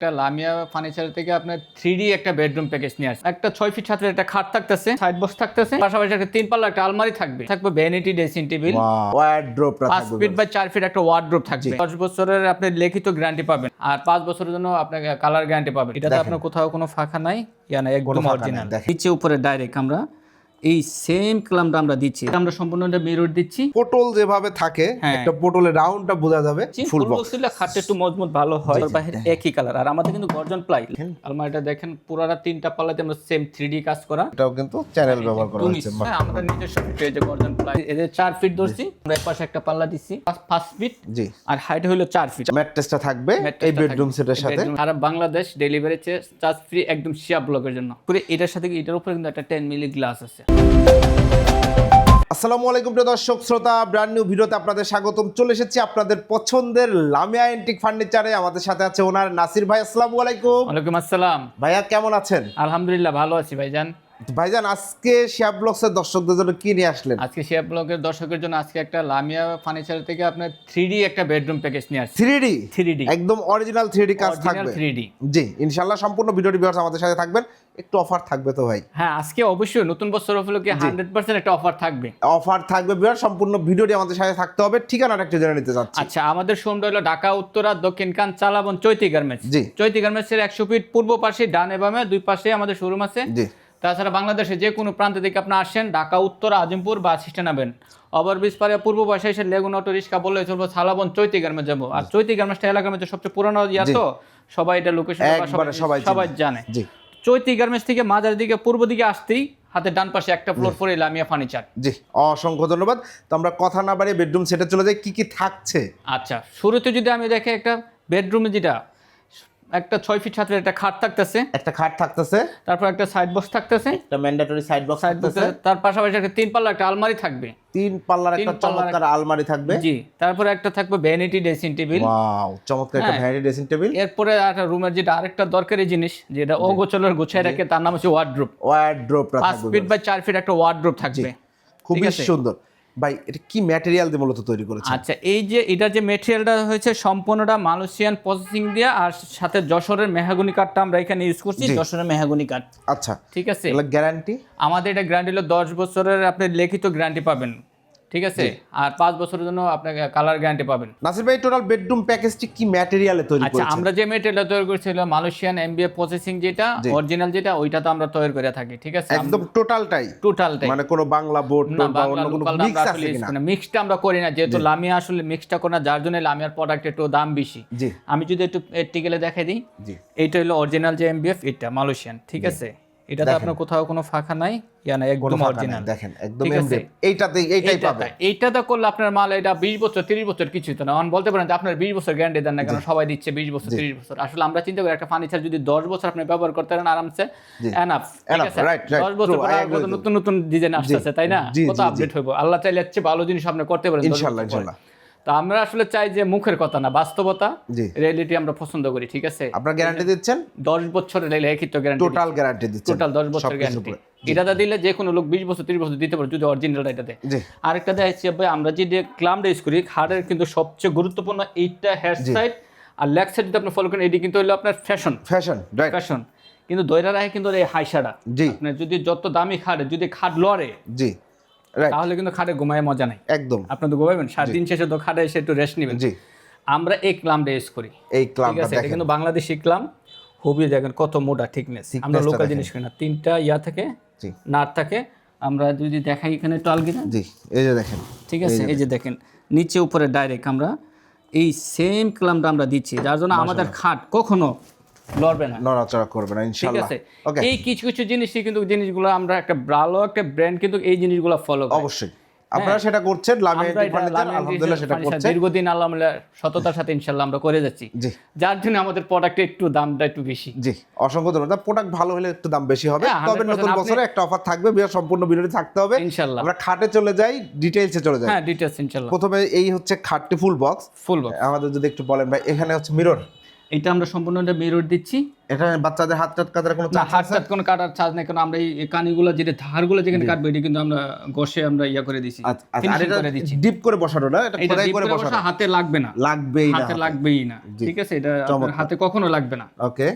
একটা লামিয়া ফার্নিচার থেকে আপনার থ্রি একটা বেডরুম প্যাকেজ নিয়ে আসছে। একটা ছয় ফিট সাথের একটা খাট থাকতেছে সাইড বক্স থাকতেছে পাশাপাশি একটা তিন পাল্লা একটা আলমারি থাকবে। থাকবে ভ্যানিটি ড্রেসিং টেবিল ওয়ার্ড্রোপটা পাঁচ ফিট বা চার ফিট একটা ওয়ার্ড্রোপ থাকবে। দশ বছরের আপনি লিখিত গ্যারান্টি পাবেন আর পাঁচ বছরের জন্য আপনাকে কালার গ্যারান্টি পাবেন। এটাতে আপনার কোথাও কোনো ফাঁকা নাই ইয়া না একদম অরিজিনাল নিচে উপরে ডাইরেক্ট আমরা এই সেম ক্লামটা আমরা দিচ্ছি। আমরা সম্পূর্ণটা মিরর দিচ্ছি। পটল যেভাবে থাকে হ্যাঁ। একটা পটলের রাউন্ডটা বোঝা যাবে ফুল বক্স দিলে খাটটা একটু মজবুত ভালো হয়। বাইরে একই কালার আর আমাদের কিন্তু গর্জন প্লাই। আলমারিটা দেখেন পুরাটা তিনটা পাল্লাতে আমরা সেম থ্রি কাজ করা। এটাও কিন্তু চ্যানেল ব্যবহার করা হয়েছে হ্যাঁ, আমাদের নিজস্ব ফিট যে গর্জন প্লাই। এদের চার ফিট ধরছি আমরা এর পাশে একটা পাল্লা দিচ্ছি পাঁচ ফিট জি। আর হাইট হলো চার ফিট ম্যাট্রেসটা থাকবে এই বেডরুম সেটের সাথে। আর বাংলাদেশ ডেলিভারি চার্জ ফ্রি একদম শিয়া ব্লকের জন্য। পুরো এটার সাথে এটার উপরে কিন্তু একটা টেন মিলি গ্লাস আছে। আসসালামু আলাইকুম প্রিয় দর্শক শ্রোতা ব্র্যান্ড নিউ ভিডিওতে আপনাদের স্বাগতম। চলে এসেছি আপনাদের পছন্দের লামিয়া এন্টিক ফার্নিচারে আমাদের সাথে আছে ওনার নাসির ভাই আসসালামু আলাইকুম। ওয়ালাইকুম আসসালাম। ভাইয়া কেমন আছেন? আলহামদুলিল্লাহ ভালো আছি ভাইজান। ভাইজান আজকে শিয়া ব্লগসের দর্শকদের জন্য কি নিয়ে আসলেন? আজকে শিয়া ব্লকের দর্শকের জন্য আজকে একটা লামিয়া ফার্নিচার থেকে আপনার থ্রি একটা বেডরুম প্যাকেজ নিয়ে আসছি। থ্রি ডি থ্রি ডি একদম অরিজিনাল থ্রি ডি কাজ থাকবে। থ্রি ডি জি ইনশাল্লাহ সম্পূর্ণ ভিডিওটি ভিউয়ার্স আমাদের সাথে থাকবেন। একটু অফার থাকবে তো ভাই। হ্যাঁ আজকে অবশ্যই নতুন বছর উপলক্ষে হান্ড্রেড পার্সেন্ট একটা অফার থাকবে। অফার থাকবে ভিউয়ার সম্পূর্ণ ভিডিওটি আমাদের সাথে থাকতে হবে। ঠিকানাটা একটু জেনে নিতে চাচ্ছি। আচ্ছা আমাদের শোরুমটা হলো ঢাকা উত্তরা দক্ষিণ কান চালাবন চৈতি গার্মেন্টস জি। চৈতি গার্মেন্টসের একশো ফিট পূর্ব পাশে ডান বামে দুই পাশে আমাদের শোরুম আছে। জি। তাছাড়া বাংলাদেশে যে কোনো প্রান্ত থেকে আপনি আসেন ঢাকা উত্তর আজিমপুর বাস স্ট্যান্ড আবেন ওভারব্রিজ পারে পূর্ব পাশে এসে লেগুন অটো রিক্সা বললে চলবো সালাবন চৈতি গার্মেন্টস যাব। আর চৈতি গার্মেন্টসটা এলাকার মধ্যে সবচেয়ে পুরনো ইয়া তো সবাই এটা লোকেশন সবাই সবাই জানে। চৈতি গার্মেন্টস থেকে মাজার দিকে পূর্ব দিকে আসতেই হাতে ডান পাশে একটা ফ্লোর পরে লামিয়া ফার্নিচার জি অসংখ্য ধন্যবাদ। তো আমরা কথা না বাড়িয়ে বেডরুম সেটে চলে যাই কি কি থাকছে? আচ্ছা শুরুতে যদি আমি দেখে একটা বেডরুমে যেটা একটা ছয় ফিট সাথে একটা খাট থাকতেছে। একটা খাট থাকতেছে। তারপর একটা সাইড বক্স থাকতেছে। একটা ম্যান্ডেটরি সাইড বক্স থাকতেছে। তার পাশাপাশি একটা তিন পাল্লা একটা আলমারি থাকবে। তিন পাল্লার একটা চমৎকার আলমারি থাকবে। জি তারপরে একটা থাকবে ভ্যানিটি ড্রেসিং টেবিল ওয়াও চমৎকার একটা হ্যাঁ। ভ্যানি ড্রেসিং টেবিল এরপরে একটা রুমের যেটা আরেকটা দরকারি জিনিস যেটা অগোচলের গোছায় রাখে তার নাম হচ্ছে ওয়ার্ড্রোপ ওয়ার্ড্রোপটা পাঁচ থাকবে ফিট বাই চার ফিট একটা ওয়ার্ড্রোপ থাকবে। খুবই সুন্দর। ভাই এটা কি ম্যাটেরিয়াল দিয়ে মূলত তৈরি করেছে আচ্ছা এই যে এটা যে ম্যাটেরিয়ালটা হয়েছে সম্পূর্ণটা মালয়েশিয়ান প্রসেসিং দিয়ে আর সাথে যশোরের মেহাগুনি কাঠটা আমরা এখানে ইউজ করছি যশোরের মেহাগুনি কাঠ। আচ্ছা ঠিক আছে? গ্যারান্টি আমাদের এটা গ্যারান্টি হলো দশ বছরের আপনি লিখিত গ্যারান্টি পাবেন। ঠিক আছে? আর পাঁচ বছরের জন্য আপনাকে কালার গ্যারান্টি পাবেন। নাসির ভাই টোটাল বেডরুম প্যাকেজটি কি ম্যাটেরিয়ালে তৈরি আচ্ছা আমরা যে মেটেরিয়ালটা তৈরি করছিলাম মালয়েশিয়ান এমবিএ প্রসেসিং যেটা অরিজিনাল যেটা ওইটা তো আমরা তৈরি করে থাকি ঠিক আছে? একদম টোটালটাই টোটালটাই মানে কোনো বাংলা বোর্ড না বা অন্য কোনো মিক্স আছে কিনা? মিক্সটা আমরা করি না যেহেতু লামিয়া আসলে মিক্সটা করি না যার জন্য লামিয়ার প্রোডাক্ট একটু দাম বেশি। জি। আমি যদি একটু এটিকেলে দেখাই দিই জি। এইটা হলো অরিজিনাল যে এমবিএফ এটা মালয়েশিয়ান ঠিক আছে? এটাতে আপনার কোথাও কোনো ফাঁকা নাই ইয়া না একদম অরিজিনাল দেখেন একদম এইটাতে এইটাই পাবে। এইটাতে করলে আপনার মাল এটা বিশ বছর তিরিশ বছর কিছু তো না। অন বলতে পারেন যে আপনার বিশ বছর গ্যারান্টি দেন না কেন সবাই দিচ্ছে বিশ বছর তিরিশ বছর। আসলে আমরা চিন্তা করি একটা ফার্নিচার যদি দশ বছর আপনি ব্যবহার করতে পারেন আরামসে এনাফ Enough, right, right, দশ বছর true, পরে. নতুন নতুন ডিজাইন আসতেছে তাই না? কত। আপডেট হইব? আল্লাহ চাইলে হচ্ছে ভালো জিনিস আপনি করতে পারেন পরে। ইনশাল্লাহ। তো আমরা আসলে চাই যে মুখের কথা না বাস্তবতা রিয়েলিটি আমরা পছন্দ করি ঠিক আছে? আপনারা গ্যারান্টি দিচ্ছেন? দশ বছরের লিখিত গ্যারান্টি টোটাল গ্যারান্টি দিচ্ছেন। টোটাল দশ বছর গ্যারান্টি। এটাতে দিলে যে কোনো লোক বিশ বছর তিরিশ বছর দিতে পারে যদি অরিজিনালটা এটাতে আরেকটা দেখাচ্ছি ভাই আমরা যে ক্লামটা ইউজ করি হাড়ের কিন্তু সবচেয়ে গুরুত্বপূর্ণ এইটা হেয়ার সাইড আর লেগ সাইড যদি আপনি ফলো করেন এটি কিন্তু হলো আপনার ফ্যাশন ফ্যাশন ফ্যাশন কিন্তু দইরা রাখে কিন্তু এই হাইসাটা জি। আপনার যদি যত দামি খাটে যদি খাট লড়ে জি। তাহলে কিন্তু খাটে ঘুমায় মজা নাই। একদম। আপনি তো ঘুমাবেন সাত দিন শেষে তো খাটে এসে একটু রেস্ট নেবেন। জি। আমরা এই ক্লামটা ইউজ করি। এই ঠিক আছে এটা কিন্তু বাংলাদেশি ক্লাম। হুবি দেখেন কত মোটা থিকনেস আমরা লোকাল জিনিস করি না। তিনটা ইয়া থেকে জি। নাট থাকে। আমরা যদি দেখাই এখানে টালগিনা জি এই যে দেখেন। ঠিক আছে এই যে দেখেন। নিচে উপরে ডাইরেক্ট আমরা এই সেম ক্লামটা আমরা দিচ্ছি। যার জন্য আমাদের খাট কখনো না। নড়াচড়া করবে না ঠিক ইনশাআল্লাহ আছে? এই কিছু কিছু জিনিসই কিন্তু জিনিসগুলো আমরা একটা ভালো একটা ব্র্যান্ড কিন্তু এই জিনিসগুলো ফলো করি। অবশ্যই। আপনারা সেটা করছেন আলহামদুলিল্লাহ সেটা করছেন দীর্ঘদিন আলহামদুলিল্লাহ সততার সাথে ইনশাল্লাহ আমরা করে যাচ্ছি। জি। যার জন্য আমাদের প্রোডাক্টে একটু দামটা একটু বেশি। জি অসংখ্য ধন্যবাদ। প্রোডাক্ট ভালো হলে একটু দাম বেশি হবে। হ্যাঁ, তবে নতুন বছরে একটা অফার থাকবে বিয়ার সম্পূর্ণ ভিডিওটি থাকতে হবে। ইনশাল্লাহ। আমরা খাটে চলে যাই ডিটেইলসে চলে যাই। হ্যাঁ ডিটেলস ইনশাল্লাহ। প্রথমে এই হচ্ছে খাটটি ফুল বক্স ফুল বক্স আমাদের যদি একটু বলেন ভাই এখানে হচ্ছে মিরর এটা আমরা সম্পূর্ণটা মিরর দিচ্ছি। এটা বাচ্চাদের হাত টাত কাটার কোনো না হাত টাত কোনো কাটার চার্জ নেই কারণ আমরা এই কানিগুলো যেটা ধারগুলো যেখানে কাটবে এটা কিন্তু আমরা ঘষে আমরা ইয়া করে দিছি। আচ্ছা আচ্ছা, আর এটা ডিপ করে বসানো না? এটা খোদাই করে করে বসানো। হাতে লাগবে না। লাগবেই না হাতে লাগবেই না। ঠিক আছে এটা হাতে কখনো লাগবে না। ওকে।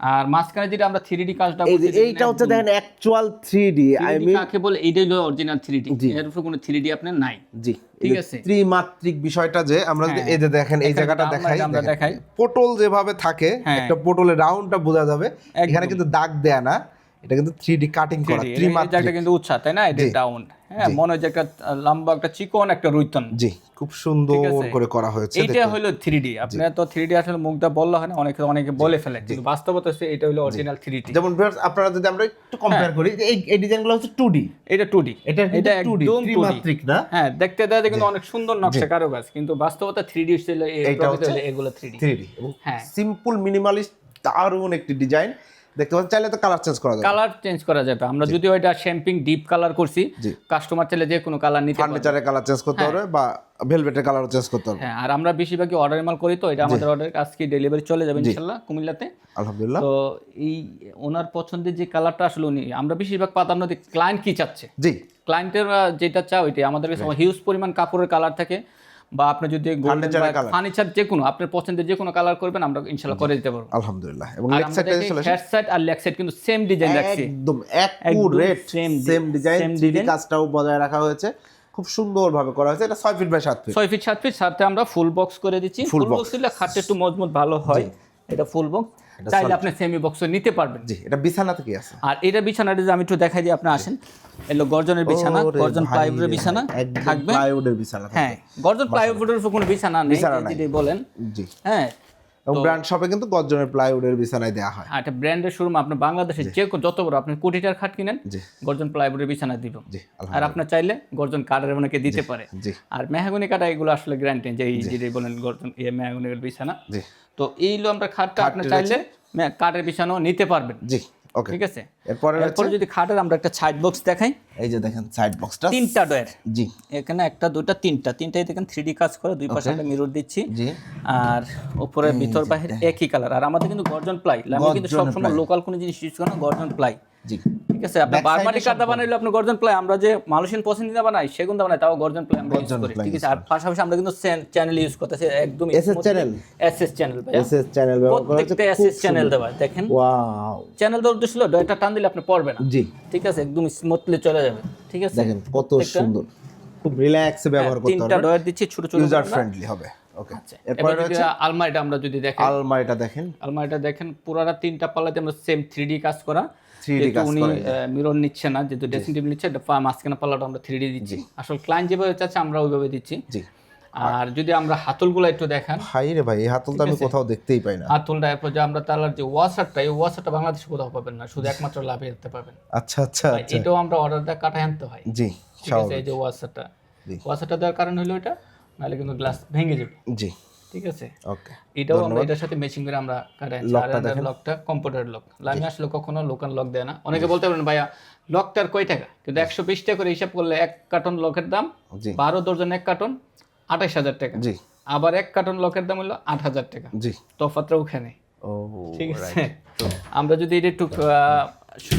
আর মাঝখানে যেটা আমরা থ্রি ডি কাজটা এই এইটা হচ্ছে দেখেন অ্যাকচুয়াল 3D আই মিন কাকে বলে? এইটাই হলো অরিজিনাল থ্রি ডি এর উপর কোনো থ্রি ডি আপনার নাই। জি ঠিক আছে। ত্রিমাত্রিক বিষয়টা যে আমরা যদি এই যে দেখেন এই জায়গাটা দেখাই আমরা দেখাই। পটল যেভাবে থাকে হ্যাঁ। একটা পটলের রাউন্ডটা বোঝা যাবে। এখানে কিন্তু দাগ দেয়া না। এটা কিন্তু 3D কাটিং করা ত্রিমাত্রিক কিন্তু উচ্ছা তাই না? এটা ডাউন হ্যাঁ মনে হয় যে একটা লম্বা একটা চিকন একটা রুইতন। জি খুব সুন্দর করে করা হয়েছে এইটা হলো থ্রি ডি আপনার তো থ্রি ডি আসলে মুখটা বললে হয় না অনেকে অনেকে বলে ফেলে কিন্তু বাস্তবতা হচ্ছে এটা হলো অরিজিনাল থ্রি ডি যেমন আপনারা যদি আমরা একটু কম্পেয়ার করি এই এই ডিজাইনগুলো হচ্ছে 2D এটা টু ডি এটা এটা একদম ত্রিমাত্রিক না? হ্যাঁ দেখতে কিন্তু অনেক সুন্দর নকশা কারুকাজ কিন্তু বাস্তবতা থ্রি ডি ছিল এগুলো থ্রি ডি 3D এবং হ্যাঁ। সিম্পল মিনিমালিস্ট দারুণ একটি ডিজাইন দেখতে পাচ্ছেন চাইলে তো কালার চেঞ্জ করা যাবে। কালার চেঞ্জ করা যাবে। আমরা যদি ওইটা শ্যাম্পিং ডিপ কালার করছি কাস্টমার চাইলে যে কোনো কালার নিতে ফার্নিচারের কালার চেঞ্জ করতে হবে বা ভেলভেটের কালার চেঞ্জ করতে হবে। হ্যাঁ আর আমরা বেশিরভাগই অর্ডার মাল করি তো এটা আমাদের অর্ডার আজকে ডেলিভারি চলে যাবে ইনশাল্লাহ কুমিল্লাতে। আলহামদুলিল্লাহ। তো এই ওনার পছন্দের যে কালারটা আসলে উনি আমরা বেশিরভাগ প্রাধান্য দিই ক্লায়েন্ট কি চাচ্ছে? জি। ক্লায়েন্টের যেটা চাও ওইটাই। আমাদের কাছে হিউজ পরিমাণ কাপড়ের কালার থাকে। বা আপনি যদি ফার্নিচার যে কোনো আপনার পছন্দের যে কোনো কালার করবেন আমরা ইনশাল্লাহ করে দিতে পারব। আলহামদুলিল্লাহ। এবং লেগ সাইডে হেড সাইড আর লেগ সাইড কিন্তু সেম ডিজাইন রাখছি। একদম accurate same same design same 3D design। কাজটাও বজায় রাখা হয়েছে। খুব সুন্দরভাবে করা হয়েছে। এটা 6 ফিট বাই 7 ফিট ছয় ফিট সাত ফিট সাথে আমরা ফুল বক্স করে দিচ্ছি। ফুল বক্স দিলে খাটটা একটু মজবুত ভালো হয়। এটা ফুল বক্স চাইলে আপনি সেমি বক্সও নিতে পারবেন। জি এটা বিছানাতে কি আছে। আর এটা বিছানাটা যে আমি একটু দেখাই দিই আপনি আসেন এলো গর্জনের বিছানা গর্জন প্লাইউডের বিছানা থাকবে। প্লাইউডের বিছানা হ্যাঁ গর্জন প্লাইউডের কোনো বিছানা নেই যদি বলেন। জি। হ্যাঁ এবং ব্র্যান্ড শপে কিন্তু গজ্জনের প্লাইউডের বিছানায় দেওয়া হয়। আচ্ছা ব্র্যান্ডের শোরুম আপনি বাংলাদেশে যে যত বড় আপনি কোটিটার খাট কিনেন গর্জন প্লাইউডের বিছানা দিব। আর আপনার চাইলে গর্জন কাঠের অনেকে দিতে পারে। আর মেহাগুনি কাটা এগুলো আসলে গ্যারান্টি যে এই যে বলেন গর্জন ইয়ে মেহাগুনি বিছানা। তো এইগুলো আমরা খাটটা আপনি চাইলে কাঠের বিছানাও নিতে পারবেন। জি। ওকে ঠিক আছে? এরপরে এরপর যদি খাটের আমরা একটা সাইড বক্স দেখাই। এই যে দেখেন সাইড বক্সটা তিনটা ডয়ের জি। এখানে একটা দুটা তিনটা। তিনটাই দেখেন থ্রি কাজ করে দুই পাশে একটা মিরর দিচ্ছি। জি। আর উপরে ভিতর বাহির একই কালার আর আমাদের কিন্তু গর্জন প্লাই আমি কিন্তু সবসময় লোকাল কোনো জিনিস ইউজ করি না গর্জন প্লাই জি। ঠিক আছে বারবারি কাটা বানাইলে আপনি গর্জন প্লাই আমরা যে বানাই সেগুন বানাই তাও গর্জন প্লাই আমরা ইউজ করি। ঠিক আছে আর পাশাপাশি আমরা কিন্তু চ্যানেল ইউজ করতেছি একদম? এসএস চ্যানেল এসএস চ্যানেল ব্যবহার করা হচ্ছে প্রত্যেকটা এসএস চ্যানেল দেওয়া দেখেন। ওয়াও চ্যানেল দেওয়ার উদ্দেশ্য হলো একটা টান দিলে আপনি পড়বে না। জি। ঠিক আছে একদম স্মুথলি চলে যাবে। ঠিক আছে? দেখেন কত সুন্দর। খুব রিল্যাক্সে ব্যবহার করতে তিনটা হবে ডয়ার দিচ্ছি ছোট ছোট ইউজার ফ্রেন্ডলি হবে। ওকে আচ্ছা, এরপরে আলমারিটা আমরা যদি দেখেন। আলমারিটা দেখেন। আলমারিটা দেখেন পুরাটা তিনটা পাল্লাতে আমরা সেম থ্রি কাজ করা। 3D উনি মিরর নিচ্ছে না যেহেতু ড্রেসিং টেবিল নিচ্ছে মাঝখানে পাল্লাটা আমরা থ্রি দিচ্ছি। আসলে ক্লায়েন্ট যেভাবে চাচ্ছে আমরা ওইভাবে দিচ্ছি। আর যদি আমরা হাতলগুলো একটু দেখান। হাই রে ভাই এই হাতল তো আমি কোথাও দেখতেই পাই না। হাতলটা এরপর যে আমরা তালার যে ওয়াশারটা এই ওয়াশারটা বাংলাদেশে কোথাও পাবেন না শুধু একমাত্র লাভে যেতে পাবেন। আচ্ছা আচ্ছা আচ্ছা। এটাও আমরা অর্ডারটা কাটায় আনতে হয়। জি ঠিক আছে এই যে ওয়াশারটা জি। ওয়াশারটা দেওয়ার কারণ হলো এটা নাহলে কিন্তু গ্লাস ভেঙে যাবে। জি। ঠিক আছে? ওকে এটাও আমরা এটার সাথে ম্যাচিং করে আমরা কাটাই। লকটা কম্পিউটার লক আমি আসলে কখনো লোকাল লক দেয় না। অনেকে বলতে পারেন ভাইয়া লকটার কয় টাকা? কিন্তু একশো বিশ টাকা করে হিসাব করলে এক কার্টন লকের দাম বারো দর্জন এক কার্টন আঠাশ হাজার টাকা। জি। আবার এক কার্টন লকের দাম হলো আট হাজার টাকা। জি। তফাতটা ওখানে। ঠিক আছে? আমরা যদি এটা একটু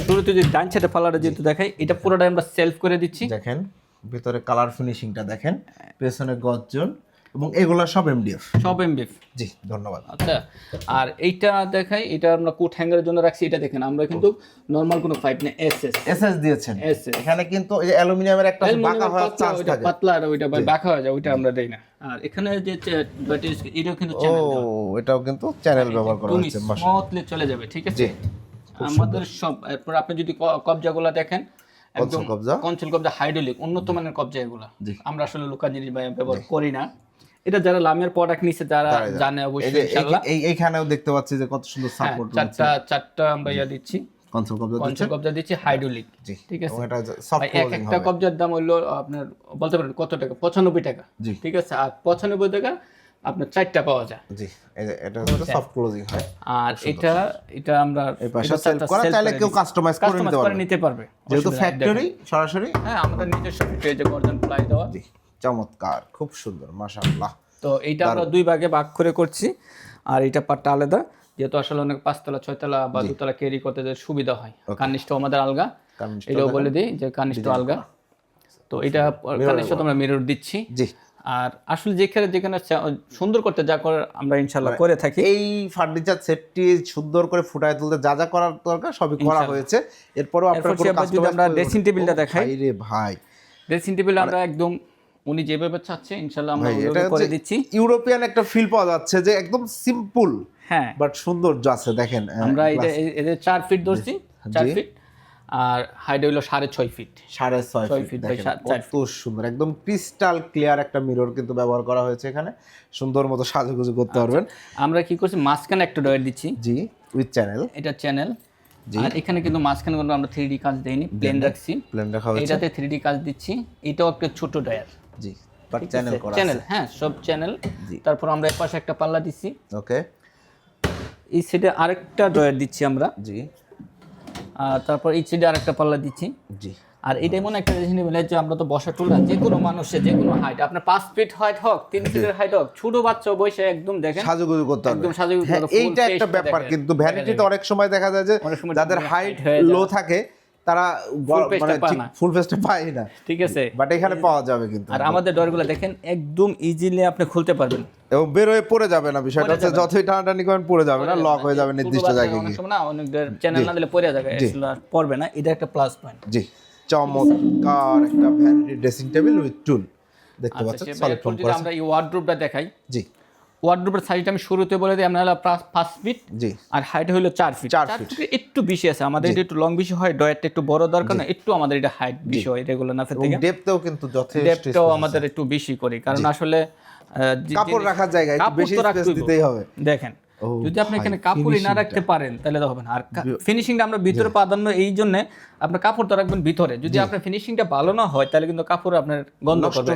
শুরুতে যদি ডান সাইডে পাল্লাটা যেহেতু দেখাই এটা পুরোটাই আমরা সেলফ করে দিচ্ছি। দেখেন ভিতরে কালার ফিনিশিংটা দেখেন পেছনে গর্জন এবং এগুলা সব এমডিএফ সব এমবিএফ জি ধন্যবাদ। আচ্ছা আর এইটা দেখাই এটা আমরা কোট হ্যাঙ্গারের জন্য রাখছি এটা দেখেন আমরা কিন্তু নর্মাল কোনো পাইপ না এসএস এসএস দিয়েছেন। এসএস এখানে কিন্তু এই অ্যালুমিনিয়ামের একটা বাঁকা হওয়ার চান্স থাকে। পাতলা আর ওইটা বাঁকা হয়ে যায় ওইটা আমরা দেই না। আর এখানে যে is- এটাও কিন্তু চ্যানেল ও এটাও কিন্তু চ্যানেল ব্যবহার করা হচ্ছে স্মুথলি চলে যাবে ঠিক আছে? জি আমাদের সব এরপর আপনি যদি কবজাগুলো দেখেন একদম কবজা? কনসোল কবজা হাইড্রোলিক উন্নত মানের কবজা এগুলো। আমরা আসলে লোকাল জিনিস ব্যবহার করি না। এটা যারা লামের প্রোডাক্ট নিচ্ছে যারা জানে অবশ্যই ইনশাআল্লাহ এই এইখানেও দেখতে পাচ্ছি যে কত সুন্দর হ্যাঁ, সাপোর্ট চারটা চারটা আমরা ইয়া দিচ্ছি। কনসোল কবজা দিচ্ছে? কনসোল কবজা দিচ্ছি হাইড্রোলিক ঠিক আছে? এটা সফট এক একটা কবজার দাম হলো আপনার বলতে পারেন কত টাকা? পঁচানব্বই টাকা। জি। ঠিক আছে? আর পঁচানব্বই টাকা আপনার চারটা পাওয়া যায়। জি এটা হচ্ছে সফট ক্লোজিং হয়। আর এটা এটা আমরা এই পাশে চারটা করা চাইলে কেউ কাস্টমাইজ করে নিতে পারবে। যেহেতু ফ্যাক্টরি সরাসরি। হ্যাঁ আমাদের নিজস্ব পেজে গর্জন প্লাই দেওয়া। জি। চমৎকার খুব সুন্দর মাশাআল্লাহ। তো এইটা আমরা দুই ভাগে ভাগ করে করছি আর এটা পাটটা আলাদা যেহেতু আসলে অনেক পাঁচতলা ছয়তলা বা দুতলা ক্যারি করতে যে সুবিধা হয়। কার্নিশটা আমাদের আলগা এটাও বলে দিই যে কার্নিশটা আলগা। তো এটা কার্নিশটা তোমরা মিরর দিচ্ছি। জি। আর আসলে যেখানে যেখানে সুন্দর করতে যা করে আমরা ইনশাল্লাহ করে থাকি। এই ফার্নিচার সেটটি সুন্দর করে ফুটায় তুলতে যা যা করার দরকার সবই করা হয়েছে। এরপরও আপনার যদি আমরা dressing table-টা দেখাই। রে ভাই। ড্রেসিং টেবিল আমরা একদম উনি যেভাবে চাচ্ছে ইনশাল্লাহ আমরা এটা করে দিচ্ছি। ইউরোপিয়ান একটা ফিল পাওয়া যাচ্ছে যে একদম সিম্পল হ্যাঁ। বাট সুন্দর আছে দেখেন আমরা এটা এ- এদের চার ফিট ধরছি চার ফিট আর হাইট হইল সাড়ে ছয় ফিট সাড়ে ছয় ছয় ফিট কত সুন্দর একদম ক্রিস্টাল ক্লিয়ার একটা মিরর কিন্তু ব্যবহার করা হয়েছে এখানে। সুন্দর মতো সাজুগুজু করতে আচ্ছা। পারবেন। আমরা কি করছি মাঝখানে একটা ডয়ার দিচ্ছি। জি উইথ চ্যানেল এটা চ্যানেল আর এখানে কিন্তু মাঝখানে কোনো আমরা থ্রি ডি কাজ দেইনি প্লেন রাখছি। প্ল্যান রাখা হয়েছে। এটাতে থ্রি ডি কাজ দিচ্ছি এটাও একটা ছোট ডয়ার জি। চ্যানেল করা চ্যানেল হ্যাঁ সব চ্যানেল তারপর আমরা এর পাশে একটা পাল্লা দিচ্ছি। ওকে। এই সাইডে আরেকটা ডয়ার দিচ্ছি আমরা। জি। আর তারপর এই সাইডে আরেকটা পাল্লা দিচ্ছি। জি। আর এটা এমন একটা জিনিস যে আমরা তো বসা টুলা যে কোনো যে কোনো হাইট আপনার পাঁচ ফিট হাইট হোক তিন ফিটের হাইট হোক ছোট বাচ্চা বসে একদম দেখেন সাজুগুজু করতে হবে। একদম সাজুগুজু হ্যাঁ এইটা একটা ব্যাপার। কিন্তু ভ্যানিটিতে অনেক সময় দেখা যায় যে যাদের হাইট লো থাকে তারা গ- face টা মানে পায় না। ফুল ফেসটা পায় না। ঠিক আছে। বাট এখানে পাওয়া যাবে কিন্তু। আর আমাদের ডরগুলো দেখেন একদম ইজিলি আপনি খুলতে পারবেন। এবং বের হয়ে পড়ে যাবে না বিষয়টা হচ্ছে যতই টানাটানি করেন পড়ে যাবে না লক হয়ে যাবে নির্দিষ্ট জায়গায় গিয়ে। না অনেক চ্যানেল না দিলে পড়ে যাবে পড়বে না এটা একটা প্লাস পয়েন্ট জি। চমৎকার একটা vanity dressing table with tool দেখতে পাচ্ছেন সলিড ফোম করা আমরা এই ওয়ার্ড্রোবটা দেখাই। জি। ওয়ার্ড্রোবের সাইজটা আমি শুরুতে বলে দিই আপনার পাঁচ ফিট জি। আর হাইট হলো চার ফিট চার ফিট একটু বেশি আছে আমাদের এটা একটু লং বেশি হয় ডয়ারটা একটু বড় দরকার না একটু আমাদের এটা হাইট বেশি হয় রেগুলার নাফের এবং থেকে। ডেপতেও কিন্তু যথেষ্ট ডেপটাও আমাদের একটু বেশি করি কারণ আসলে কাপড় রাখার জায়গায় একটু বেশি স্পেস দিতেই হবে। দেখেন যদি আপনি এখানে কাপড়ই না রাখতে পারেন তাহলে তো হবে না। আর ফিনিশিংটা আমরা ভিতরে প্রাধান্য এই জন্য আপনার কাপড় তো রাখবেন ভিতরে। যদি আপনার ফিনিশিংটা ভালো না হয় তাহলে কিন্তু কাপড় আপনার গন্ধ নষ্ট করবে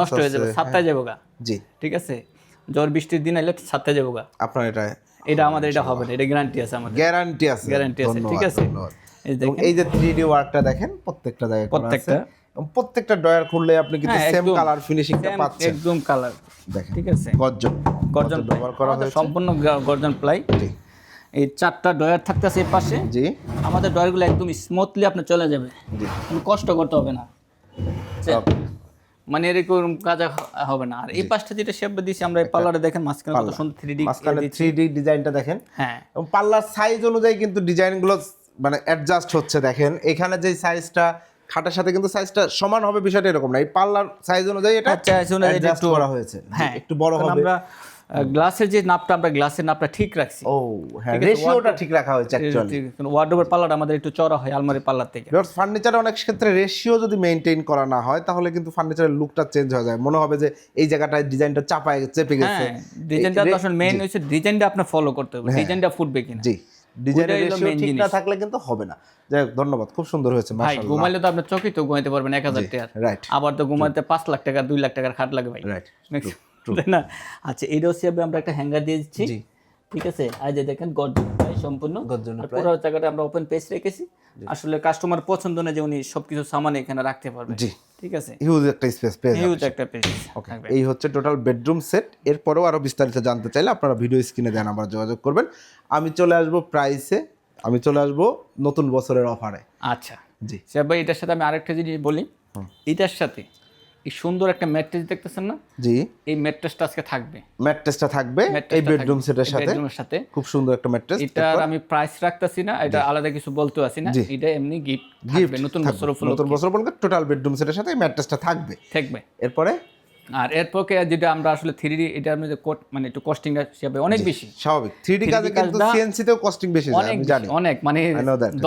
নষ্ট হয়ে যাবে আছে, হ্যাঁ। সাতটায় যাব গা। জি। ঠিক আছে? ঝড় বৃষ্টির দিন এলে সাতটায় যাব গা। আপনার এটা এটা আমাদের এটা হবে না এটা গ্যারান্টি আছে আমাদের। গ্যারান্টি আছে। গ্যারান্টি আছে ঠিক আছে? এই যে থ্রি ডি ওয়ার্কটা দেখেন প্রত্যেকটা জায়গায় প্রত্যেকটা। প্রত্যেকটা ডয়ার খুললে আপনি কিন্তু সেম কালার ফিনিশিংটা পাচ্ছেন। একদম কালার দেখেন ঠিক আছে? গর্জন। গর্জন ব্যবহার করা হয়েছে। সম্পূর্ণ গর্জন প্লাই জি। এই চারটা ডয়ার থাকতেছে এই পাশে। জি। আমাদের ডয়ারগুলো একদম স্মুথলি আপনি চলে যাবে। জি। কোনো কষ্ট করতে হবে না. মানে এরকম কাজ হবে না। আর এই পাশটা যেটা শেপ দিয়েছি আমরা এই পার্লারে দেখেন মাঝখানে কত সুন্দর থ্রি ডি থ্রি ডি ডিজাইনটা দেখেন। হ্যাঁ। এবং পাল্লার সাইজ অনুযায়ী কিন্তু ডিজাইনগুলো মানে অ্যাডজাস্ট হচ্ছে দেখেন। এখানে যে সাইজটা খাটার সাথে কিন্তু সাইজটা সমান হবে বিষয়টা এরকম না। এই পাল্লার সাইজ অনুযায়ী এটা আচ্ছা অনুযায়ী একটু করা হয়েছে। হ্যাঁ। একটু বড় হবে। আমরা গ্লাসের যে নাপটা আমরা গ্লাসের নাপটা ঠিক রাখছি। ও হ্যাঁ রেশিওটা ঠিক রাখা হয়েছে অ্যাকচুয়ালি ওয়ার্ডোবের পাল্লাটা আমাদের একটু চড়া হয় আলমারি পাল্লার থেকে। বিকজ ফার্নিচারে অনেক ক্ষেত্রে রেশিও যদি মেনটেন করা না হয় তাহলে কিন্তু ফার্নিচারের লুকটা চেঞ্জ হয়ে যায়। মনে হবে যে এই জায়গাটায় ডিজাইনটা চাপায় চেপে গেছে। হ্যাঁ ডিজাইনটা তো আসলে মেইন হচ্ছে ডিজাইনটা আপনার ফলো করতে হবে ডিজাইনটা ফুটবে কিনা। জি। ডিজাইনের রেশিও ঠিক না থাকলে কিন্তু হবে না। যাই হোক ধন্যবাদ খুব সুন্দর হয়েছে ভাই ঘুমাইলে তো আপনার চোখে তো ঘুমাইতে পারবেন এক হাজার টাকার। রাইট আবার তো ঘুমাইতে পাঁচ লাখ টাকা দুই লাখ টাকার খাট লাগে ভাই। রাইট তাই না? আচ্ছা এইটাও হিসাবে আমরা একটা হ্যাঙ্গার দিয়ে দিচ্ছি। ঠিক আছে? আর যে দেখেন গর্জন প্রায় সম্পূর্ণ। পুরো জায়গাটা আমরা ওপেন পেজ রেখেছি। আসলে কাস্টমার পছন্দ না যে উনি সবকিছু সামান এখানে রাখতে পারবে। জি। ঠিক আছে? হিউজ একটা স্পেস যাবেন। হিউজ একটা পেজ থাকবে। এই হচ্ছে টোটাল বেডরুম সেট এরপরেও আরও বিস্তারিত জানতে চাইলে আপনারা ভিডিও স্ক্রিনে দেন আমরা যোগাযোগ করবেন। আমি চলে আসব প্রাইসে আমি চলে আসব নতুন বছরের অফারে আচ্ছা। জি। সে ভাই এটার সাথে আমি আরেকটা জিনিস বলি। এটার সাথে এই সুন্দর একটা ম্যাট্রেস দেখতেছেন না? জি। এই ম্যাট্রেসটা আজকে থাকবে। ম্যাট্রেসটা থাকবে এই বেডরুম। সেটের সাথে। বেডরুমের সাথে। খুব সুন্দর একটা ম্যাট্রেস এটার আমি প্রাইস রাখতেছি না এটা আলাদা কিছু বলতে আসি না। এটা এমনি গিফট থাকবে নতুন বছর নতুন বছর বলতে টোটাল বেডরুম সেটের সাথে এই ম্যাট্রেসটা থাকবে। থাকবে। এরপরে? আর এরপর যেটা আমরা আসলে থ্রি ডি এটার মধ্যে কোট মানে একটু কস্টিংটা হিসাবে অনেক বেশি। স্বাভাবিক। থ্রি ডি 3D কাজে কিন্তু সিএনসি তেও কস্টিং বেশি অনেক জানি। অনেক মানে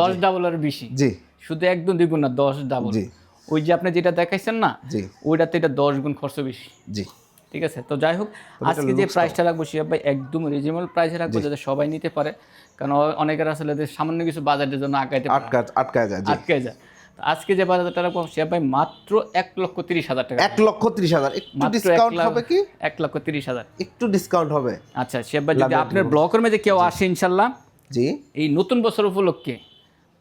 দশ ডাবলের বেশি। জি। শুধু একদম দ্বিগুণ না দশ ডাবল জি। ওই যে আপনি যেটা দেখাইছেন না জি। ওইটাতে এটা দশ গুণ খরচ বেশি। জি। ঠিক আছে? তো যাই হোক আজকে যে প্রাইসটা রাখব শিয়াব ভাই একদম রিজনেবল প্রাইসে রাখব যাতে সবাই নিতে পারে। কারণ অনেকের আসলে যে সামান্য কিছু বাজারের জন্য আগাইতে পারে। আটকা আটকায় যায় জি। আটকে যায়। আজকে যে বাজারটা রাখব শিয়াব ভাই মাত্র এক লক্ষ তিরিশ হাজার টাকা। এক লক্ষ ত্রিশ হাজার। একটু ডিসকাউন্ট হবে কি? এক লক্ষ তিরিশ হাজার। একটু ডিসকাউন্ট হবে। আচ্ছা শিয়াব ভাই যদি আপনার ব্লকের মধ্যে কেউ আসে ইনশাল্লাহ জি। এই নতুন বছর উপলক্ষে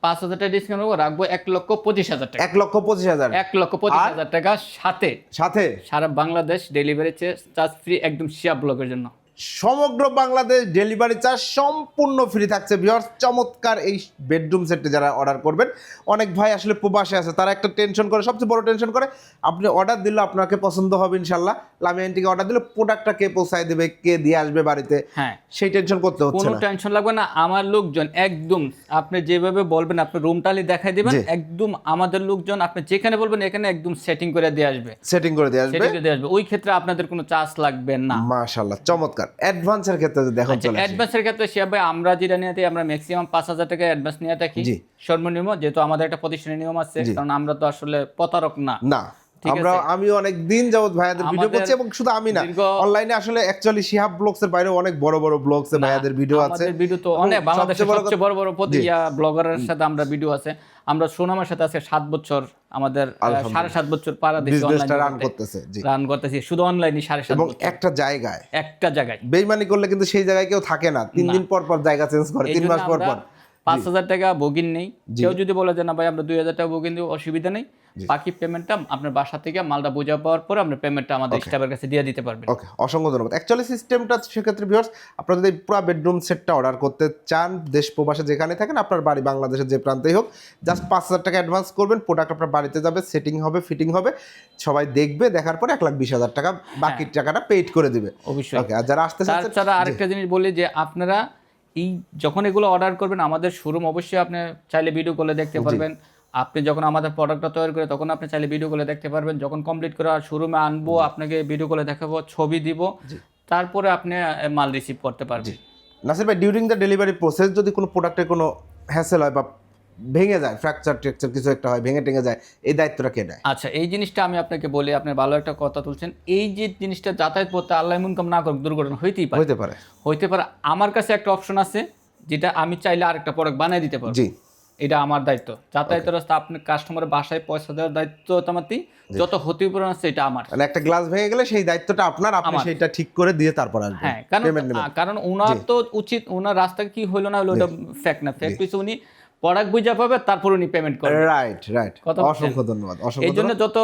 পাঁচ হাজার টাকা ডিসকাউন্ট রাখব এক লক্ষ পঁচিশ হাজার টাকা। এক লক্ষ পঁচিশ হাজার। এক লক্ষ পঁচিশ হাজার টাকা সাথে। সাথে? সারা বাংলাদেশ ডেলিভারি চার্জ ফ্রি একদম শিয়া ব্লকের জন্য। সমগ্র বাংলাদেশ ডেলিভারি চার্জ সম্পূর্ণ ফ্রি থাকছে ভিউয়ার্স চমৎকার এই বেডরুম সেটটি যারা অর্ডার করবেন। অনেক ভাই আসলে প্রবাসে আছে তারা একটা টেনশন করে সবচেয়ে বড় টেনশন করে আপনি অর্ডার দিলে আপনাকে পছন্দ হবে ইনশাল্লাহ লামিয়ান থেকে অর্ডার দিলে প্রোডাক্টটা কে পৌঁছায় দেবে কে দিয়ে আসবে বাড়িতে হ্যাঁ। সেই টেনশন করতে হচ্ছে কোনো টেনশন লাগবে না আমার লোকজন একদম আপনি যেভাবে বলবেন আপনি রুম টালি দেখাই দিবেন একদম আমাদের লোকজন আপনি যেখানে বলবেন এখানে একদম সেটিং করে দিয়ে আসবে। সেটিং করে দিয়ে আসবে। সেটিং করে দিয়ে আসবে। ওই ক্ষেত্রে আপনাদের কোনো চার্জ লাগবে না। মাশাল্লাহ চমৎকার। অ্যাডভান্সের ক্ষেত্রে যদি এখন আচ্ছা চলে অ্যাডভান্সের ক্ষেত্রে সে ভাই আমরা যেটা নিয়ে থাকি আমরা ম্যাক্সিমাম পাঁচ হাজার টাকা অ্যাডভান্স নিয়ে থাকি সর্বনিম্ন যেহেতু আমাদের একটা প্রতিষ্ঠানের নিয়ম আছে কারণ আমরা তো আসলে প্রতারক না। না আমরা আমি অনেক দিন যাবত ভাইয়াদের ভিডিও করছি এবং শুধু আমি না অনলাইনে আসলে অ্যাকচুয়ালি শিহাব ব্লগস এর বাইরে অনেক বড় বড় ব্লগস এ ভাইয়াদের ভিডিও আছে। আমাদের ভিডিও তো অনেক বাংলাদেশের সবচেয়ে বড় বড় বড় প্রতি ব্লগারের সাথে আমরা ভিডিও আছে। আমরা সুনামের সাথে আজকে সাত বছর আমাদের সাড়ে সাত বছর পাড়া বিজনেসটা রান করতেছে রান করতেছি শুধু অনলাইনে সাড়ে সাত এবং বছর। একটা জায়গায়। একটা জায়গায়। বেইমানি করলে কিন্তু সেই জায়গায় কেউ থাকে না। তিন দিন পর পর জায়গা চেঞ্জ করে তিন মাস পর পর। পাঁচ হাজার টাকা বগিন নেই। কেউ যদি বলে যে না ভাই আমরা দুই হাজার টাকা বগিন দিব অসুবিধা নেই। বাকি পেমেন্টটা আপনার বাসা থেকে মালটা বোঝা পাওয়ার পরে আপনার পেমেন্টটা আমাদের স্টাফের কাছে দিয়ে দিতে পারবেন। ওকে অসংখ্য ধন্যবাদ। অ্যাকচুয়ালি সিস্টেমটা সেক্ষেত্রে ভিউয়ার্স আপনারা যদি পুরো বেডরুম সেটটা অর্ডার করতে চান দেশ প্রবাসে যেখানে থাকেন আপনার বাড়ি বাংলাদেশের যে প্রান্তেই হোক জাস্ট পাঁচ হাজার টাকা অ্যাডভান্স করবেন প্রোডাক্ট আপনার বাড়িতে যাবে সেটিং হবে ফিটিং হবে সবাই দেখবে দেখার পরে এক লাখ বিশ হাজার টাকা বাকি টাকাটা পেইড করে দিবে। অবশ্যই। ওকে আর যারা আসতে চাচ্ছেন তাছাড়া আরেকটা জিনিস বলি যে আপনারা এই যখন এগুলো অর্ডার করবেন আমাদের শোরুম অবশ্যই আপনি চাইলে ভিডিও কলে দেখতে পারবেন। আপনি যখন আমাদের প্রোডাক্টটা তৈরি করে তখন আপনি চাইলে ভিডিও কলে দেখতে পারবেন। যখন কমপ্লিট করে শোরুমে আনব আপনাকে ভিডিও কলে দেখাবো ছবি দিব তারপরে আপনি মাল রিসিভ করতে পারবেন। নাসির ভাই ডিউরিং দ্য ডেলিভারি প্রসেস যদি কোনো প্রোডাক্টের কোনো হ্যাসেল হয় বা ভেঙে যায় ফ্র্যাকচার টেকচার কিছু একটা হয় ভেঙে টেঙে যায় এই দায়িত্বটা কে নেয়? আচ্ছা এই জিনিসটা আমি আপনাকে বলি আপনি ভালো একটা কথা তুলছেন। এই যে জিনিসটা যাতায়াত করতে আল্লাহ ইনকাম না করুক দুর্ঘটনা হইতেই পারে। হইতে পারে। হইতে পারে। আমার কাছে একটা অপশন আছে যেটা আমি চাইলে আরেকটা প্রোডাক্ট বানিয়ে দিতে পারব। জি। এটা আমার দায়িত্ব। যাতায়াতের রাস্তা আপনি কাস্টমারের বাসায় পয়সা দেওয়ার দায়িত্ব তামাতি যত ক্ষতিপূরণ আছে এটা আমার। মানে একটা গ্লাস ভেঙে গেলে সেই দায়িত্বটা আপনার আপনি। সেইটা ঠিক করে দিয়ে তারপর আসবেন। হ্যাঁ কারণ কারণ ওনার তো উচিত ওনার রাস্তা কি হলো না হলো ওটা ফ্যাক্ট না। ফ্যাক্ট হচ্ছে উনি প্রোডাক্ট বুঝা পাবে তারপর উনি পেমেন্ট করবে। Right right? অসংখ্য ধন্যবাদ এই অসংখ্য জন্য যত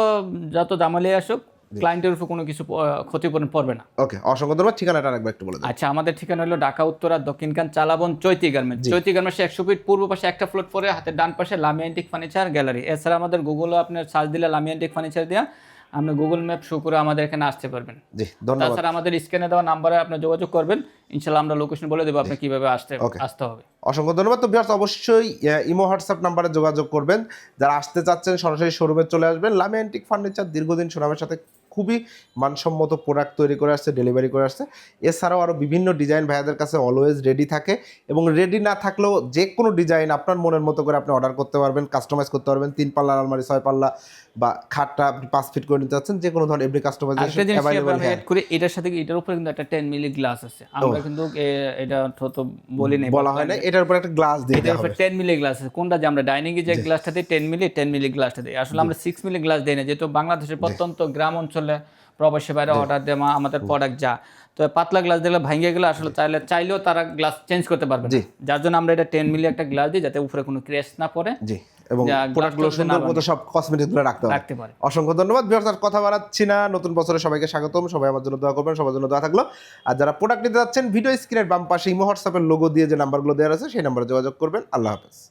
যত জামালে আসুক ক্লায়েন্টের উপর কোনো কিছু ক্ষতিপূরণ পড়বে না। ওকে অসংখ্য ধন্যবাদ। ঠিকানাটা আরেকবার একটু বলে দিন। আচ্ছা আমাদের ঠিকানা হলো ঢাকা উত্তরা দক্ষিণখান চালাবন চৈতি গার্মেন্ট। চৈতি গার্মেন্টস একশো ফিট পূর্ব পাশে একটা ফ্লোর পরে হাতের ডান পাশে লামিয়ান্টিক ফার্নিচার গ্যালারি এছাড়া আমাদের গুগলে আপনার সার্চ দিলে লামিয়ান্টিক ফার্নিচার দেওয়া আপনি গুগল ম্যাপ শো করে আমাদের এখানে আসতে পারবেন। জি ধন্যবাদ। তাছাড়া আমাদের স্ক্যানে দেওয়া নাম্বারে আপনি যোগাযোগ করবেন। ইনশাল্লাহ আমরা লোকেশন বলে দেবো আপনি কীভাবে আসতে আসতে হবে। অসংখ্য ধন্যবাদ। তো ভিউয়ার্স অবশ্যই ইমো হোয়াটসঅ্যাপ নাম্বারে যোগাযোগ করবেন। যারা আসতে চাচ্ছেন সরাসরি শোরুমে চলে আসবেন। লামি অ্যান্টিক ফার্নিচার দীর্ঘদিন সুনামের সাথে খুবই মানসম্মত প্রোডাক্ট তৈরি করে আসছে ডেলিভারি করে আসছে। এছাড়াও আরও বিভিন্ন ডিজাইন ভাইয়াদের কাছে অলওয়েজ রেডি থাকে এবং রেডি না থাকলেও যে কোনো ডিজাইন আপনার মনের মতো করে আপনি অর্ডার করতে পারবেন কাস্টমাইজ করতে পারবেন তিন পাল্লা আলমারি ছয় পাল্লা বা খাটটা আপনি পাঁচ ফিট করে নিতে চাচ্ছেন যে কোনো ধরনের আরেকটা কাস্টমাইজেশন অ্যাভেলেবল অ্যাড এটার সাথে এটার উপরে কিন্তু একটা টেন মিলি গ্লাস আছে। আমরা কিন্তু এটা তো বলি নাই বলা হয় না এটার উপর একটা গ্লাস দিয়ে এটার দেওয়া উপরে হবে। টেন মিলি গ্লাস আছে। কোনটা যে আমরা ডাইনিং এ যে গ্লাসটা দিই টেন মিলি টেন মিলি গ্লাসটা দিই। আসলে আমরা সিক্স মিলি গ্লাস দিই না যেহেতু বাংলাদেশের প্রত্যন্ত গ্রাম অঞ্চলে প্রবাসী বাইরে অর্ডার দেওয়া মা- আমাদের প্রোডাক্ট যা। তো পাতলা গ্লাস দিলে ভাঙে গেলে আসলে চাইলে চাইলেও তারা গ্লাস চেঞ্জ করতে পারবে যার জন্য আমরা এটা টেন মিলি একটা গ্লাস দিই যাতে উপরে কোনো ক্রেস না পড়ে। জি এবং প্রোডাক্টগুলো সুন্দর মতো সব কসমেটিক্সগুলো রাখতে রাখতে পারে। অসংখ্য ধন্যবাদ। আর কথা বাড়াচ্ছি না। নতুন বছরে সবাইকে স্বাগতম। সবাই আমার জন্য দোয়া করবেন সবার জন্য দোয়া থাকল। আর যারা প্রোডাক্ট নিতে যাচ্ছেন ভিডিও স্ক্রিনের বাম পাশে ইমো হোয়াটসঅ্যাপের লোগো দিয়ে যে নাম্বারগুলো দেওয়া আছে সেই নাম্বারে যোগাযোগ করবেন। আল্লাহ হাফেজ।